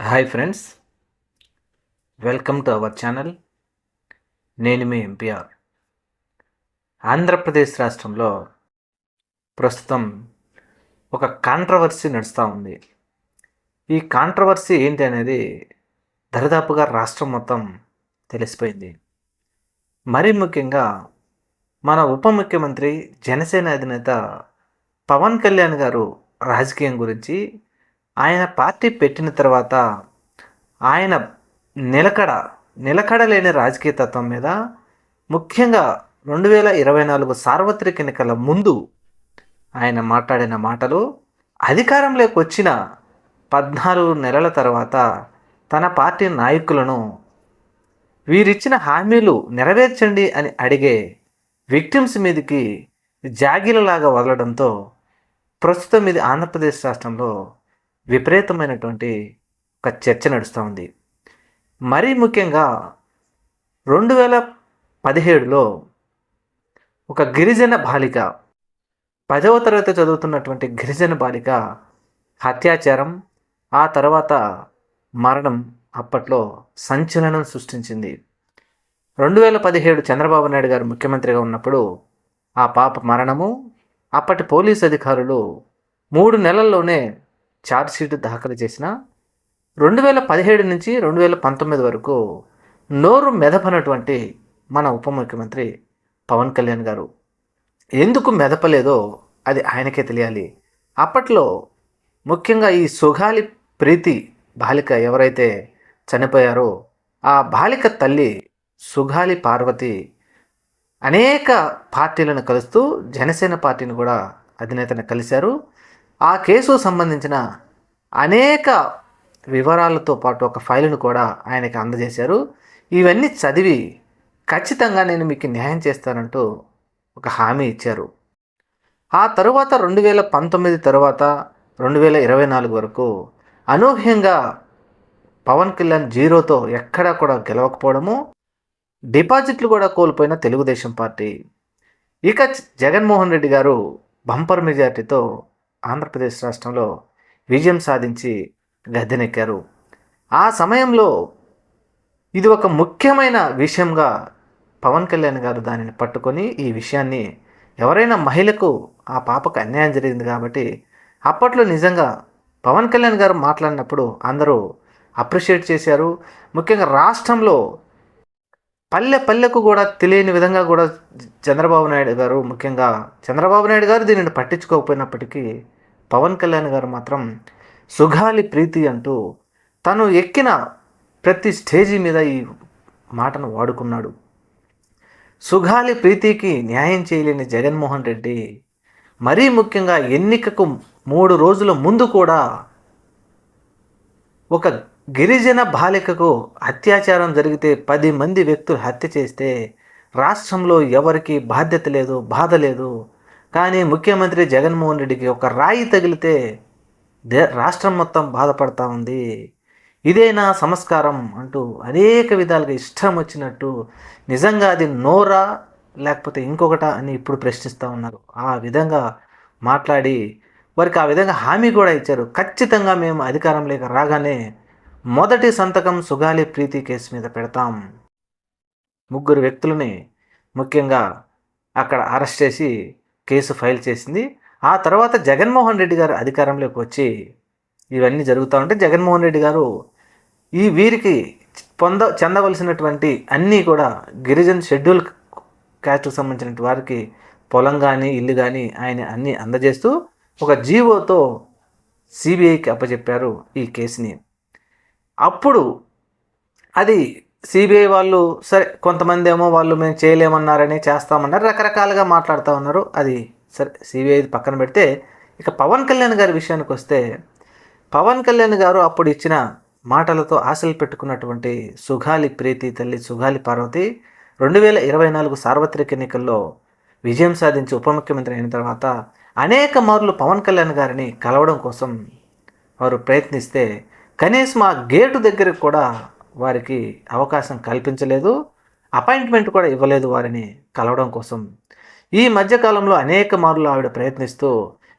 Hi friends welcome to our channel. నేను మీ MPR. Andhra Pradesh రాష్ట్రంలో ప్రస్తుతం ఒక కాంట్రవర్సీ నడుస్తూ ఉంది. ఈ కాంట్రవర్సీ ఏంటి అనేది దరిదాపుగా రాష్ట్రం మొత్తం తెలిసిపోయింది. మరీ ముఖ్యంగా మన ఉప ముఖ్యమంత్రి జనసేన అధినేత పవన్ కళ్యాణ్ గారు రాజకీయం గురించి ఆయన పార్టీ పెట్టిన తర్వాత ఆయన నిలకడ నిలకడ లేని రాజకీయ తత్వం మీద ముఖ్యంగా రెండు వేల ఇరవై నాలుగు సార్వత్రిక ఎన్నికల ముందు ఆయన మాట్లాడిన మాటలు అధికారంలోకి వచ్చిన పద్నాలుగు నెలల తర్వాత తన పార్టీ నాయకులను వీరిచ్చిన హామీలు నెరవేర్చండి అని అడిగే విక్టిమ్స్ మీదకి జాగిలలాగా వదలడంతో ప్రస్తుతం ఇది ఆంధ్రప్రదేశ్ రాష్ట్రంలో విపరీతమైనటువంటి ఒక చర్చ నడుస్తూ ఉంది. మరీ ముఖ్యంగా రెండు వేల పదిహేడులో ఒక గిరిజన బాలిక పదవ తరగతి చదువుతున్నటువంటి గిరిజన బాలిక హత్యాచారం ఆ తర్వాత మరణం అప్పట్లో సంచలనం సృష్టించింది. రెండు వేల పదిహేడు చంద్రబాబు నాయుడు గారు ముఖ్యమంత్రిగా ఉన్నప్పుడు ఆ పాప మరణము అప్పటి పోలీస్ అధికారులు మూడు నెలల్లోనే ఛార్జ్షీట్ దాఖలు చేసిన రెండు వేల పదిహేడు నుంచి రెండు వేల పంతొమ్మిది వరకు నోరు మెదపనటువంటి మన ఉప ముఖ్యమంత్రి పవన్ కళ్యాణ్ గారు. ఎందుకు మెదపలేదో అది ఆయనకే తెలియాలి. అప్పట్లో ముఖ్యంగా ఈ సుగాలి ప్రీతి బాలిక ఎవరైతే చనిపోయారో ఆ బాలిక తల్లి సుగాలి పార్వతి అనేక పార్టీలను కలుస్తూ జనసేన పార్టీని కూడా అధినేతను కలిశారు. ఆ కేసు సంబంధించిన అనేక వివరాలతో పాటు ఒక ఫైలును కూడా ఆయనకి అందజేశారు. ఇవన్నీ చదివి ఖచ్చితంగా నేను మీకు న్యాయం చేస్తానంటూ ఒక హామీ ఇచ్చారు. ఆ తరువాత రెండు వేల పంతొమ్మిది తరువాత రెండు వేల ఇరవై నాలుగు వరకు అనూహ్యంగా పవన్ కళ్యాణ్ జీరోతో ఎక్కడా కూడా గెలవకపోవడము డిపాజిట్లు కూడా కోల్పోయిన తెలుగుదేశం పార్టీ. ఇక జగన్మోహన్ రెడ్డి గారు బంపర్ మెజార్టీతో ఆంధ్రప్రదేశ్ రాష్ట్రంలో విజయం సాధించి గద్దెనెక్కారు. ఆ సమయంలో ఇది ఒక ముఖ్యమైన విషయంగా పవన్ కళ్యాణ్ గారు దానిని పట్టుకొని ఈ విషయాన్ని ఎవరైనా మహిళకు ఆ పాపకు అన్యాయం జరిగింది కాబట్టి అప్పట్లో నిజంగా పవన్ కళ్యాణ్ గారు మాట్లాడినప్పుడు అందరూ అప్రిషియేట్ చేశారు. ముఖ్యంగా రాష్ట్రంలో పల్లె పల్లెకు కూడా తెలియని విధంగా కూడా చంద్రబాబు నాయుడు గారు ముఖ్యంగా చంద్రబాబు నాయుడు గారు దీనిని పట్టించుకోకపోయినప్పటికీ పవన్ కళ్యాణ్ గారు మాత్రం సుగాలి ప్రీతి అంటూ తను ఎక్కిన ప్రతి స్టేజీ మీద ఈ మాటను వాడుకున్నాడు. సుగాలి ప్రీతికి న్యాయం చేయలేని జగన్మోహన్ రెడ్డి మరీ ముఖ్యంగా ఎన్నికకు మూడు రోజుల ముందు కూడా ఒక గిరిజన బాలికకు అత్యాచారం జరిగితే పది మంది వ్యక్తులు హత్య చేస్తే రాష్ట్రంలో ఎవరికి బాధ్యత లేదు బాధ లేదు. కానీ ముఖ్యమంత్రి జగన్మోహన్ రెడ్డికి ఒక రాయి తగిలితే దే రాష్ట్రం మొత్తం బాధపడతా ఉంది. ఇదేనా సంస్కారం అంటూ అనేక విధాలుగా ఇష్టం వచ్చినట్టు నిజంగా అది నోరా లేకపోతే ఇంకొకట అని ఇప్పుడు ప్రశ్నిస్తూ ఉన్నారు. ఆ విధంగా మాట్లాడి వారికి ఆ విధంగా హామీ కూడా ఇచ్చారు. ఖచ్చితంగా మేము అధికారంలోకి రాగానే మొదటి సంతకం సుగాలి ప్రీతి కేసు మీద పెడతాం. ముగ్గురు వ్యక్తులని ముఖ్యంగా అక్కడ అరెస్ట్ చేసి కేసు ఫైల్ చేసింది. ఆ తర్వాత జగన్మోహన్ రెడ్డి గారు అధికారంలోకి వచ్చి ఇవన్నీ జరుగుతూ ఉంటే జగన్మోహన్ రెడ్డి గారు ఈ వీరికి పొంద చెందవలసినటువంటి అన్నీ కూడా గిరిజన్ షెడ్యూల్ క్యాస్ట్కు సంబంధించిన వారికి పొలం కానీ ఇల్లు కానీ ఆయన అన్నీ అందజేస్తూ ఒక జీవోతో సిబిఐకి అప్పచెప్పారు ఈ కేసుని. అప్పుడు అది సిబిఐ వాళ్ళు సరే కొంతమంది ఏమో వాళ్ళు మేము చేయలేమన్నారని చేస్తామన్నారు రకరకాలుగా మాట్లాడుతూ ఉన్నారు. అది సరే సిబిఐ పక్కన పెడితే ఇక పవన్ కళ్యాణ్ గారి విషయానికి వస్తే పవన్ కళ్యాణ్ గారు అప్పుడు ఇచ్చిన మాటలతో ఆశలు పెట్టుకున్నటువంటి సుగాలి ప్రీతి తల్లి సుగాలి పార్వతి రెండు వేల ఇరవై నాలుగు సార్వత్రిక ఎన్నికల్లో విజయం సాధించి ఉప ముఖ్యమంత్రి అయిన తర్వాత అనేక మార్లు పవన్ కళ్యాణ్ గారిని కలవడం కోసం వారు ప్రయత్నిస్తే కనీసం ఆ గేటు దగ్గరకు కూడా వారికి అవకాశం కల్పించలేదు అపాయింట్మెంట్ కూడా ఇవ్వలేదు వారిని కలవడం కోసం. ఈ మధ్యకాలంలో అనేక మార్లు ఆవిడ ప్రయత్నిస్తూ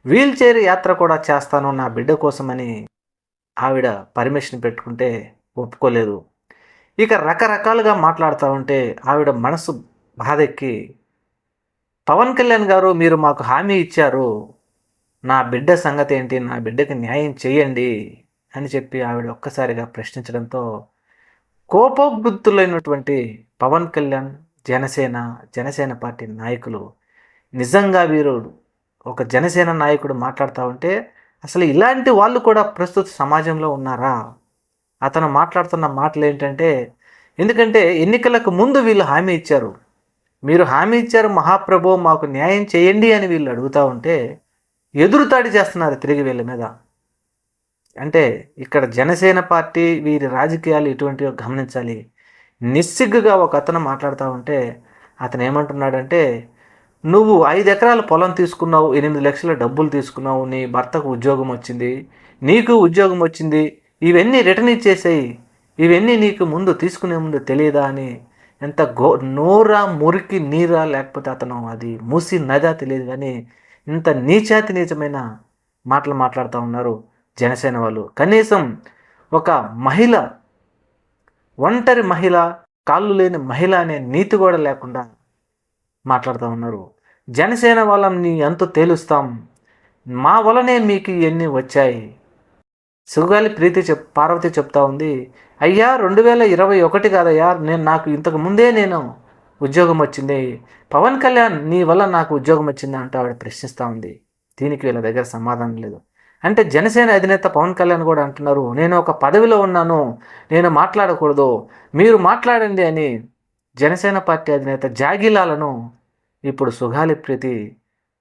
వీల్ చైర్ యాత్ర కూడా చేస్తాను నా బిడ్డ కోసమని ఆవిడ పర్మిషన్ పెట్టుకుంటే ఒప్పుకోలేదు. ఇక రకరకాలుగా మాట్లాడుతూ ఉంటే ఆవిడ మనసు బాధెక్కి పవన్ కళ్యాణ్ గారు మీరు మాకు హామీ ఇచ్చారు నా బిడ్డ సంగతి ఏంటి నా బిడ్డకి న్యాయం చేయండి అని చెప్పి ఆవిడ ఒక్కసారిగా ప్రశ్నించడంతో కోపోద్బుద్ధులైనటువంటి పవన్ కళ్యాణ్ జనసేన జనసేన పార్టీ నాయకులు నిజంగా వీరు ఒక జనసేన నాయకుడు మాట్లాడుతూ ఉంటే అసలు ఇలాంటి వాళ్ళు కూడా ప్రస్తుత సమాజంలో ఉన్నారా? అతను మాట్లాడుతున్న మాటలు ఏంటంటే ఎందుకంటే ఎన్నికలకు ముందు వీళ్ళు హామీ ఇచ్చారు. మీరు హామీ ఇచ్చారు మహాప్రభు మాకు న్యాయం చేయండి అని వీళ్ళు అడుగుతూ ఉంటే ఎదురుతాడి చేస్తున్నారు తిరిగి వీళ్ళ మీద. అంటే ఇక్కడ జనసేన పార్టీ వీరి రాజకీయాలు ఇటువంటివి గమనించాలి. నిస్సిగ్గుగా ఒక అతను మాట్లాడుతూ ఉంటే అతను ఏమంటున్నాడంటే నువ్వు ఐదు ఎకరాల పొలం తీసుకున్నావు ఎనిమిది లక్షల డబ్బులు తీసుకున్నావు నీ భర్తకు ఉద్యోగం వచ్చింది నీకు ఉద్యోగం వచ్చింది ఇవన్నీ రిటర్న్ ఇచ్చేసేయి ఇవన్నీ నీకు ముందు తీసుకునే ముందు తెలియదా అని ఎంత గో నోరా మురికి నీరా లేకపోతే అతను అది మూసి నదా తెలియదు కానీ ఇంత నీచాతి నీచమైన మాటలు మాట్లాడుతూ ఉన్నారు. జనసేన వాళ్ళు. కనీసం ఒక మహిళ ఒంటరి మహిళ కాళ్ళు లేని మహిళ అనే నీతి కూడా లేకుండా మాట్లాడుతూ ఉన్నారు. జనసేన వాళ్ళని ఎంతో తేలుస్తాం. మా వలనే మీకు ఇవన్నీ వచ్చాయి. సుగాలి ప్రీతి చెప్ పార్వతి చెప్తా ఉంది. అయ్యా రెండు వేల ఇరవై ఒకటి కాదయ్యా నేను నాకు ఇంతకు ముందే నేను ఉద్యోగం వచ్చింది. పవన్ కళ్యాణ్ నీ వల్ల నాకు ఉద్యోగం వచ్చింది అంటూ ఆవిడ ప్రశ్నిస్తూ ఉంది. దీనికి వీళ్ళ దగ్గర సమాధానం లేదు. అంటే జనసేన అధినేత పవన్ కళ్యాణ్ కూడా అంటున్నారు నేను ఒక పదవిలో ఉన్నాను నేను మాట్లాడకూడదు మీరు మాట్లాడండి అని జనసేన పార్టీ అధినేత జాగిలాలను ఇప్పుడు సుగాలి ప్రీతి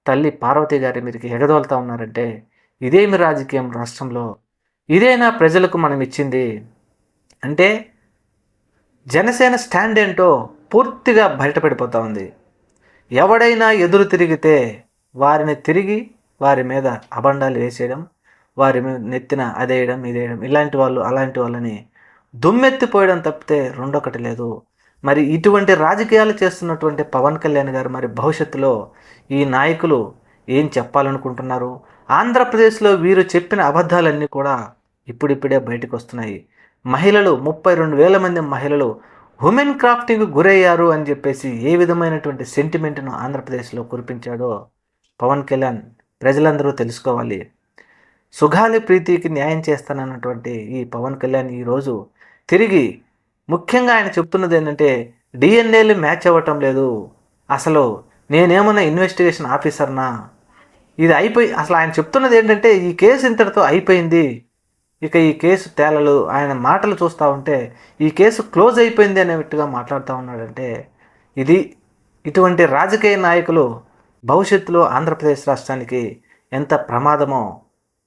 తల్లి పార్వతి గారి మీరికి ఎగదోలుతా ఉన్నారంటే ఇదేమి రాజకీయం రాష్ట్రంలో ఇదేనా ప్రజలకు మనం ఇచ్చింది అంటే జనసేన స్టాండ్ ఏంటో పూర్తిగా బయటపడిపోతూ ఉంది. ఎవడైనా ఎదురు తిరిగితే వారిని తిరిగి వారి మీద అబండాలు వేసేయడం వారి మీద నెత్తిన అదేయడం ఇదేయడం. ఇలాంటి వాళ్ళు అలాంటి వాళ్ళని దుమ్మెత్తిపోయడం తప్పితే రెండొకటి లేదు. మరి ఇటువంటి రాజకీయాలు చేస్తున్నటువంటి పవన్ కళ్యాణ్ గారు మరి భవిష్యత్తులో ఈ నాయకులు ఏం చెప్పాలనుకుంటున్నారు? ఆంధ్రప్రదేశ్లో వీరు చెప్పిన అబద్ధాలన్నీ కూడా ఇప్పుడిప్పుడే బయటకు వస్తున్నాయి మహిళలు ముప్పై రెండు వేల మంది మహిళలు ఉమెన్ క్రాఫ్టింగ్ గురయ్యారు అని చెప్పేసి ఏ విధమైనటువంటి సెంటిమెంట్ను ఆంధ్రప్రదేశ్లో కురిపించాడో పవన్ కళ్యాణ్ ప్రజలందరూ తెలుసుకోవాలి. సుగాలి ప్రీతికి న్యాయం చేస్తానన్నటువంటి ఈ పవన్ కళ్యాణ్ ఈరోజు తిరిగి ముఖ్యంగా ఆయన చెప్తున్నది ఏంటంటే డిఎన్ఏలు మ్యాచ్ అవ్వటం లేదు. అసలు నేనేమన్నా ఇన్వెస్టిగేషన్ ఆఫీసర్నా? ఇది అయిపోయి అసలు ఆయన చెప్తున్నది ఏంటంటే ఈ కేసు ఇంతటితో అయిపోయింది. ఇక ఈ కేసు తేలలు ఆయన మాటలు చూస్తూ ఉంటే ఈ కేసు క్లోజ్ అయిపోయింది అనేట్టుగా మాట్లాడుతూ ఉన్నాడంటే ఇది ఇటువంటి రాజకీయ నాయకులు భవిష్యత్తులో ఆంధ్రప్రదేశ్ రాష్ట్రానికి ఎంత ప్రమాదమో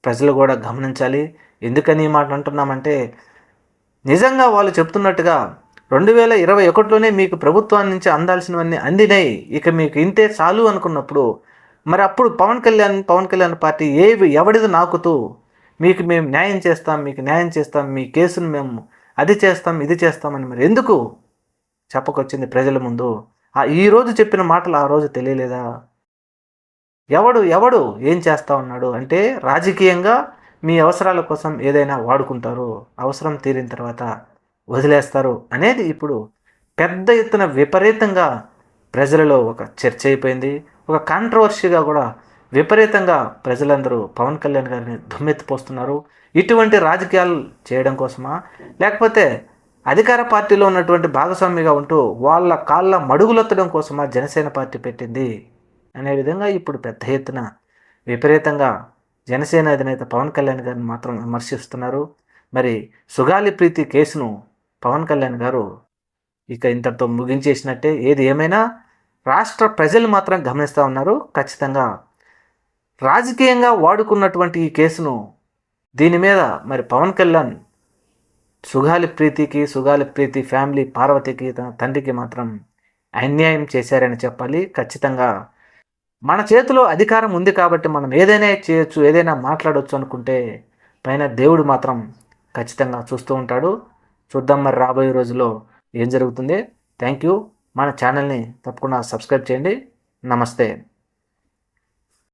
ప్రజలు కూడా గమనించాలి. ఎందుకని మాట అంటున్నామంటే నిజంగా వాళ్ళు చెప్తున్నట్టుగా రెండు వేల ఇరవై ఒకటిలోనే మీకు ప్రభుత్వం నుంచి అందాల్సినవన్నీ అందినాయి. ఇక మీకు ఇంతే చాలు అనుకున్నప్పుడు మరి అప్పుడు పవన్ కళ్యాణ్ పవన్ కళ్యాణ్ పార్టీ ఏవి ఎవడిది నాకుతూ మీకు మేము న్యాయం చేస్తాం మీకు న్యాయం చేస్తాం మీ కేసును మేము అది చేస్తాం ఇది చేస్తామని మరి ఎందుకు చెప్పకొచ్చింది ప్రజల ముందు? ఈరోజు చెప్పిన మాటలు ఆ రోజు తెలియలేదా? ఎవడు ఎవడు ఏం చేస్తా ఉన్నాడు? అంటే రాజకీయంగా మీ అవసరాల కోసం ఏదైనా వాడుకుంటారు అవసరం తీరిన తర్వాత వదిలేస్తారు అనేది ఇప్పుడు పెద్ద ఎత్తున విపరీతంగా ప్రజలలో ఒక చర్చ అయిపోయింది. ఒక కాంట్రవర్సీగా కూడా విపరీతంగా ప్రజలందరూ పవన్ కళ్యాణ్ గారిని దుమ్మెత్తిపోస్తున్నారు. ఇటువంటి రాజకీయాలు చేయడం కోసమా? లేకపోతే అధికార పార్టీలో ఉన్నటువంటి భాగస్వామిగా ఉంటూ వాళ్ళ కాళ్ళ మడుగులొత్తడం కోసమా జనసేన పార్టీ పెట్టింది? అనే విధంగా ఇప్పుడు పెద్ద ఎత్తున విపరీతంగా జనసేన అధినేత పవన్ కళ్యాణ్ గారిని మాత్రం విమర్శిస్తున్నారు. మరి సుగాలి ప్రీతి కేసును పవన్ కళ్యాణ్ గారు ఇక ఇంతటితో ముగించేసినట్టే. ఏది ఏమైనా రాష్ట్ర ప్రజలు మాత్రం గమనిస్తూ ఉన్నారు. ఖచ్చితంగా రాజకీయంగా వాడుకున్నటువంటి ఈ కేసును దీని మీద మరి పవన్ కళ్యాణ్ సుగాలి ప్రీతికి సుగాలి ప్రీతి ఫ్యామిలీ పార్వతికి తన తండ్రికి మాత్రం అన్యాయం చేశారని చెప్పాలి. ఖచ్చితంగా మన చేతిలో అధికారం ఉంది కాబట్టి మనం ఏదైనా చేయొచ్చు ఏదైనా మాట్లాడవచ్చు అనుకుంటే పైన దేవుడు మాత్రం ఖచ్చితంగా చూస్తూ ఉంటాడు. చూద్దాం మరి రాబోయే రోజుల్లో ఏం జరుగుతుంది. థ్యాంక్ యూ మన ఛానల్ని తప్పకుండా సబ్స్క్రైబ్ చేయండి. నమస్తే.